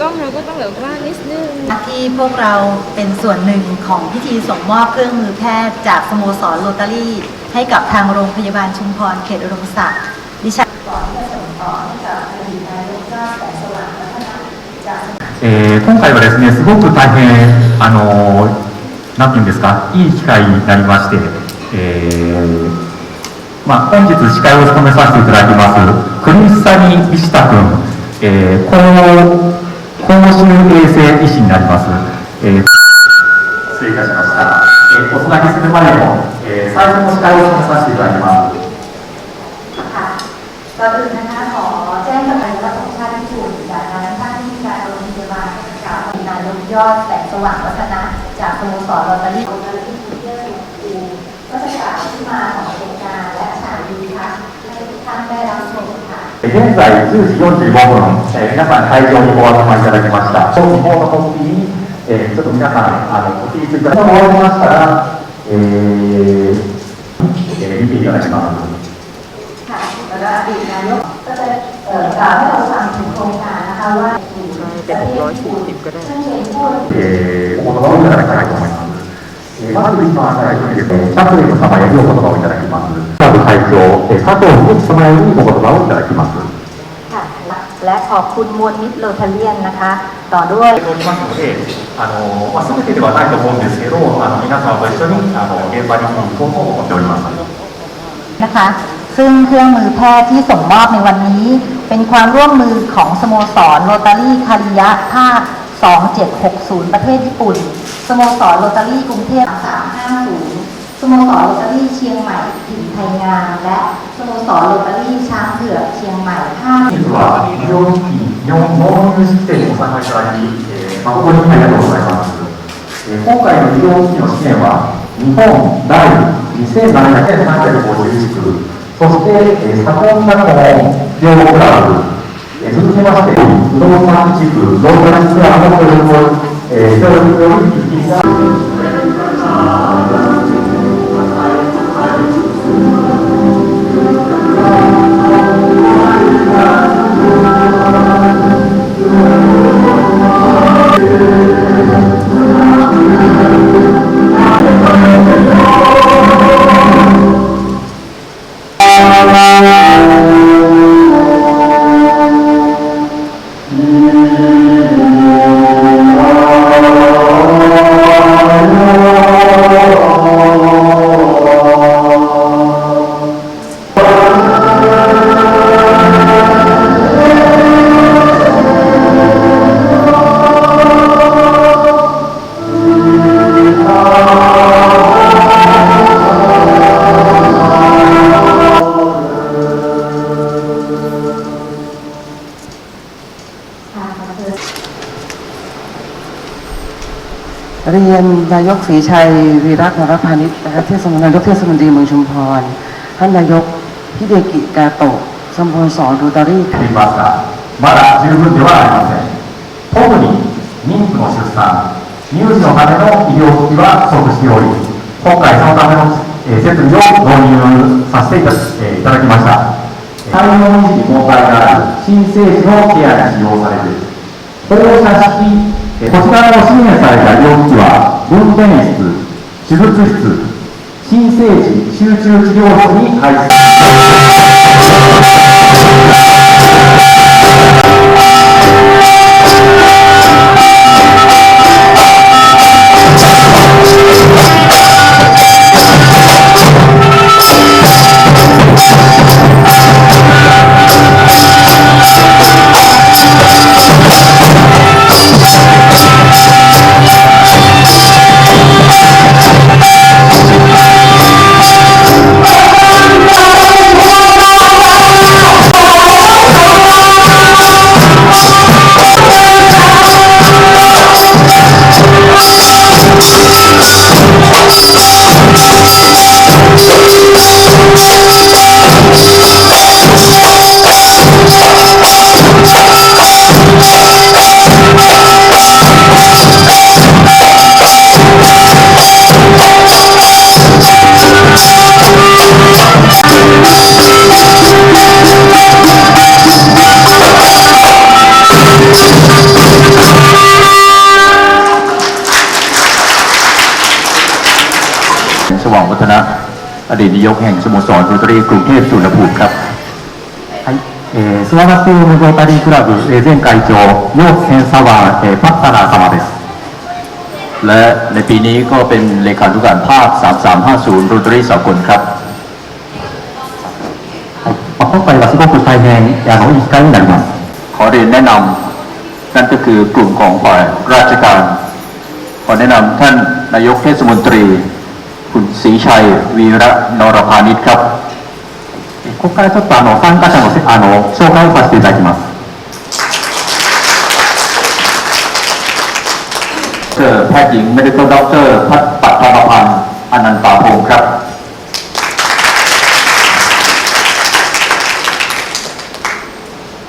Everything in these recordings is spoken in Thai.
กล้องเราก็ต้องแบบว่านิดนึง ที่พวกเราเป็นส่วนหนึ่งของพิธีส่งมอบเครื่องมือแพทย์จากสโมสรโรตารี่ ให้กับทางโรงพยาบาลชุมพรเขตอุดมศักดิ์ดิฉันก่อนที่จะส่งต่อให้กับอดีตนายกราชแสงสว่างพัฒนาจาก えー今回はですね、すごく大変、あのーなんていうんですか、いい機会になりまして、えーまあ、本日司会を務めさせていただきます、クリスタニ・ビシタ君、えー、 公公衆衛生医師になります。えー失礼いたしました。えーおつなぎする前の、えー最初の司会を務めさせていただきます。 ค่ะก่อนอื่นนะคะขอแจ้งกับนายกรัฐมนตรีญี่ปุ่นจากทางท่านที่การโรงพยาบาลกับนายกยอดแสงสว่างวัฒนะจากสโมสรโรตารี่โรตารี่ 現在10時45分、えー、皆さん会場にお集まりいただきました。日のコピーに、えー、ちょっと皆さん、あの、コピーついただきましたら、えー、見ていただきます。えー、お言葉をいただきたいと思います。え、まず一番最初にですね、シャツリの様お言葉をいただきます。佐藤会長、佐藤の様よりお言葉をいただきます。 ค่ะและขอบคุณมวลมิตรโรตาเลียนนะคะ ต่อด้วย おりますので、あのまあ、全てではないと思うんですけど、あの皆さんと一緒にあの現場に行こうと思っております。 นะคะ ซึ่งเครื่องมือแพทย์ที่ส่งมอบในวันนี้ เป็นความร่วมมือของสโมสรโรตารี่คาริยะภาค 2760 ประเทศญี่ปุ่น สโมสรโรตารี่กรุงเทพ 350 สโมสรโรตารี่เชียงใหม่ถิ่นไทยงาม และสโมสรโรตารี่ช้างเผือกเชียงใหม่5 本日は医療機器日本納入式典にご参加いただき、えー誠にありがとうございます。えー今回の医療機器の試験は、日本第2750地区、そして、えー、左近学校両クラブ、えー続きまして、不動産地区、ローカルツアーの協力を、えー、協力により実施が รียนนายกศรีชัยวีรักนรพานิชนะครับเทศมนายกเทศมนตรีเมืองชุมพร ท่านนายกพิเดกิกาโตะสสรูตารี่ますがまだ十分ではありません特に妊婦の出産乳児のための医療機器は不足しており今回そのための、え、設備を導入させていた,、だきました対応維持に問題がある新生児のケアに使用される放射式こちらの支援された医療機器は、分娩室、手術室、新生児集中治療室に配置 ดีตนายกแห่งสโมสรโรตารี่กรุงเทพสุวรรณภูมิครับはい、えー、スワナスームロータリークラブ、えー、前会長、ヨーセンサワー、えー、パッタナー様です。และในปีนี้ก็เป็นเลขานุการภาค 3350โรตารี่สากลครับ今回はすごく大変あのいい機会になります。ขอเรียนแนะนำนั่นก็คือกลุ่มของฝ่ายราชการ ขอแนะนำท่านนายกเทศมนตรี คุณศรีชัย วีระนรพานิชครับここからちょっとあの参加者のあの紹介をさせていただきます。เจอแพทย์หญิง medical doctor พัฒปัทมพันธ์อนันตาพงศ์ครับ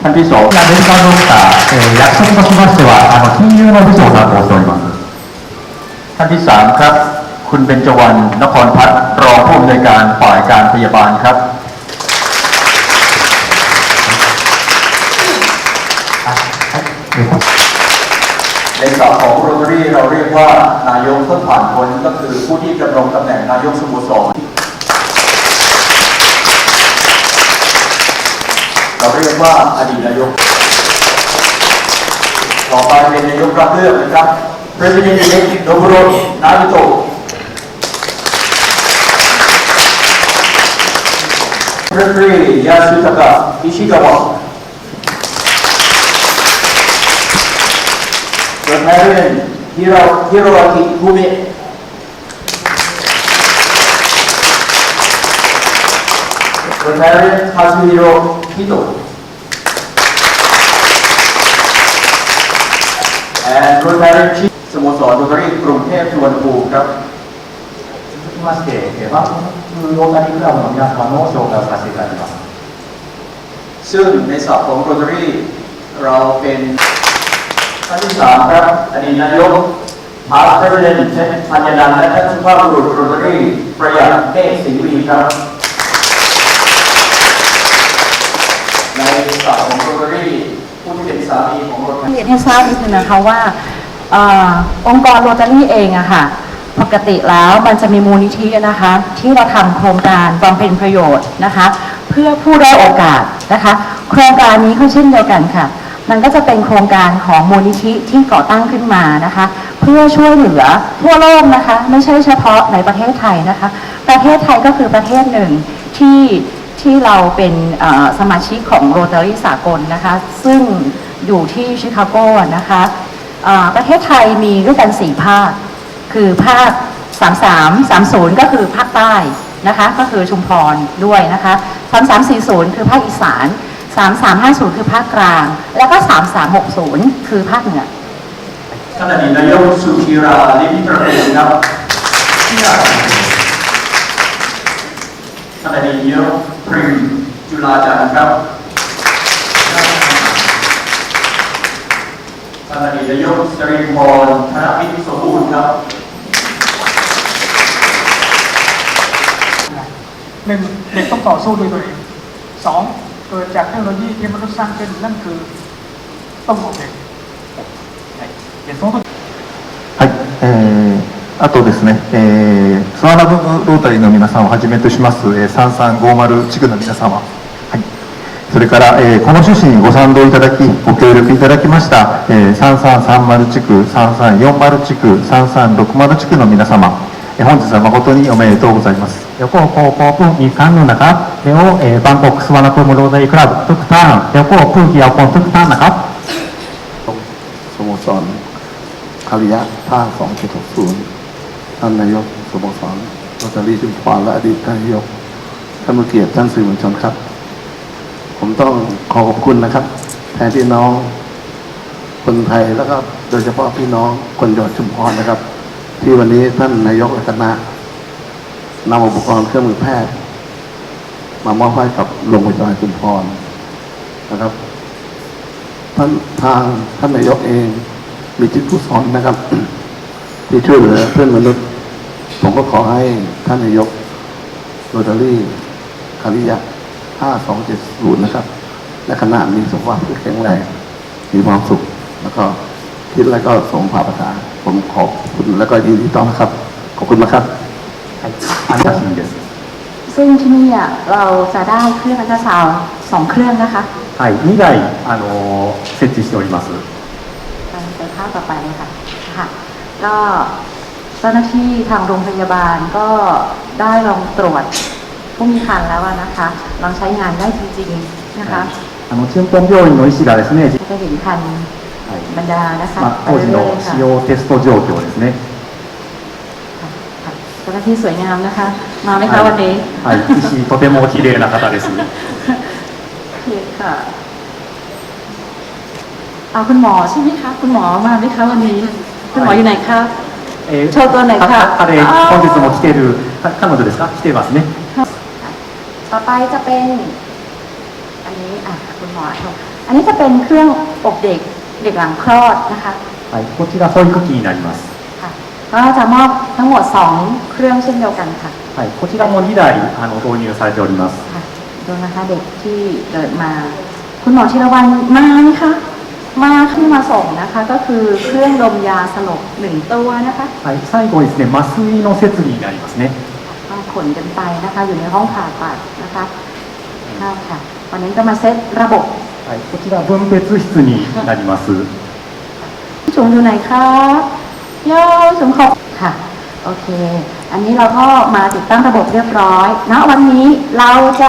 ท่านที่สองアメリカドクター、えー、役職としましてはあの金融の部長を担当しておりますท่านที่สามครับ คุณเบญจวรรณนครพัฒน์รองผู้อำนวยการฝ่ายการพยาบาลครับในศัพท์ของโรตารี่เราเรียกว่านายกเพิ่งผ่านพ้นก็คือผู้ที่ดำรงตำแหน่งนายกสโมสรเราเรียกว่าอดีตนายก ต่อไปเป็นนายกรับเลือกนะครับ President elect Dobro Naruto Secretary Yasutaka Ishigawa Rotarian Hiro, Hiroaki Kumi Rotarian Kazuhiro Hito and Rotarian Chief สโมสรโรตารี่กรุงเทพสุวรรณภูมิครับ続 きまして万福ロータリークラブの皆様の紹介をさせていただきますซึ่งในศัพท์ของโรตารีเราเป็นท่านที่สามครับอดีตนายกพาร์ทเทเดนเชนพันยนันและท่านสุภาพบุรุษโรตารีประหยัดเทศสิงห์วีครัในศัพของโรตารีผู้ที่เป็นสามีของโรตารีเรียนให้ทราบนิดนึงนะคะว่าองค์กรโรตารีเองอะค่ะ กติแล้วมันจะมีมูลนิธินะคะ ที่เราทำโครงการบำเพ็ญประโยชน์นะคะ เพื่อผู้ได้อยโอกาสนะคะ โครงการนี้ก็เช่นเดียวกันค่ะ มันก็จะเป็นโครงการของมูลนิธิที่ก่อตั้งขึ้นมานะคะ เพื่อช่วยเหลือทั่วโลกนะคะ ไม่ใช่เฉพาะในประเทศไทยนะคะ ประเทศไทยก็คือประเทศหนึ่งที่ที่เราเป็นสมาชิกของโรตารี่สากลนะคะ ซึ่งอยู่ที่ชิคาโกนะคะประเทศไทยมีด้วยกัน4ภาค คือภาค 33 30 ก็คือภาคใต้นะคะ ก็คือชุมพรด้วยนะคะ 3340 คือภาคอีสาน 3350 คือภาคกลาง แล้วก็ 3360 คือภาคเหนือท่านอดีตนายกสุธีราลิมพิตรกูลครับท่านอดีตนายกพริมจุฬาจันทร์ครับ ด็กต้องต่อสู้ด้วยตัวเองสองเกิดจากเทคโนโลยีที่มนุษย์สร้างขึ้นนั่นคือต้องของเด็กเห็นสมมติ はい、えー、あとですね、えー、スワナブロータリーの皆さんをはじめとします、えー、3350地区の皆様、はい、それから、えーこの趣旨にご賛同いただき、ご協力いただきました、えー、3330地区、3340地区、3360地区の皆様、えー 本日は誠におめでとうございます。 เดี๋ยวก็พอพอพรุ่งอีกครั้งหนึงนะครับเดี๋ยวเออบางกอกสวรรณภูมิโรตารีครับทุกท่านเดี๋ยวก็ผู้เกี่ยวข้องทุกท่านนะครับ สโมสรคาริยะภาค2760ท่านนายกสโมสรโรตารี่ชุมพรและอดีตท่านนายกท่านผู้เกียรติท่านสื่อมวลชนครับ ผมต้องขอขอบคุณนะครับ แทนพี่น้อง คนไทยแล้วก็โดยเฉพาะพี่น้องคนจังหวัดชุมพรนะครับ ที่วันนี้ท่านนายกและคณะนำอุปกรณ์เครื่องมือแพทย์ มามอบให้กับโรงพยาบาลชุมพรนะครับท่านทางท่านนายกเอง มีจิตผู้สอนนะครับ ที่ช่วยเหลือเพื่อนมนุษย์ ผมก็ขอให้ท่านนายกโรตารี่คาริยะ5270 นะครับ และคณะมีสุขภาพที่แข็งแรงมีความสุข แล้วก็คิดแล้วก็สมภาพษา ผมขอบคุณแล้วก็ยินดีต้อนรับครับ ขอบคุณมากครับ はい、ありがとうございます。 ซึ่งที่นี่อ่ะเราจะได้เครื่องอัลตราซาวด์สองเครื่องนะคะ はい、2台、あの設置しております。 ไปภาพต่อไปเลยค่ะค่ะ ก็เจ้าหน้าที่ทางโรงพยาบาลก็ได้ลองตรวจผู้มีคันแล้วอะนะคะ ลองใช้งานได้จริงๆนะคะ あの、チュンポン病院の医師がですね、じ จะเห็นคัน はい บรรดานะคะ まあ、当時 ไปเรื่ の อยๆค่ะ 使用テスト状況ですね。 ค่ะค่ะเจ้าหน้าที่สวยงามนะคะ มาไหมคะวันนี้ はい、医師、とても綺麗な方です。 โอเคค่ะ เอาคุณหมอใช่ไหมคะ คุณหมอมาไหมคะวันนี้ คุณหมออยู่ไหนคะ えーちょうどねかか彼、あー本日も来ている、か彼女ですか来てますね。 ต่อไปจะเป็น อันนี้อ่ะคุณหมอค่ะอันนี้จะเป็นเครื่องอบเด็ก เด็กหลังคลอดนะคะ はい、こちら保育器になります。 ค่ะก็จะมอบทั้งหมด 2 เครื่องเช่นเดียวกันค่ะ はい、こちらも2台あの導入されております。 ค่ะดูนะคะเด็กที่เกิดมา คุณหมอธีรวันมาไหมคะมาที่มาส่งนะคะ ก็คือเครื่องดมยาสลบหนึ่งตัวนะคะ はい、最後にですね、麻酔の設備になりますね。 ต้องขนกันไปนะคะ อยู่ในห้องผ่าตัดนะคะค่ะค่ะ วันนี้ก็มาเซตระบบ はい、こちら分別室になります。 พี่จุ๋มอยู่ไหนคะโย่จุ๋มขอบค่ะ โอเค อันนี้เราก็มาติดตั้งระบบเรียบร้อยณวันนี้เราจะ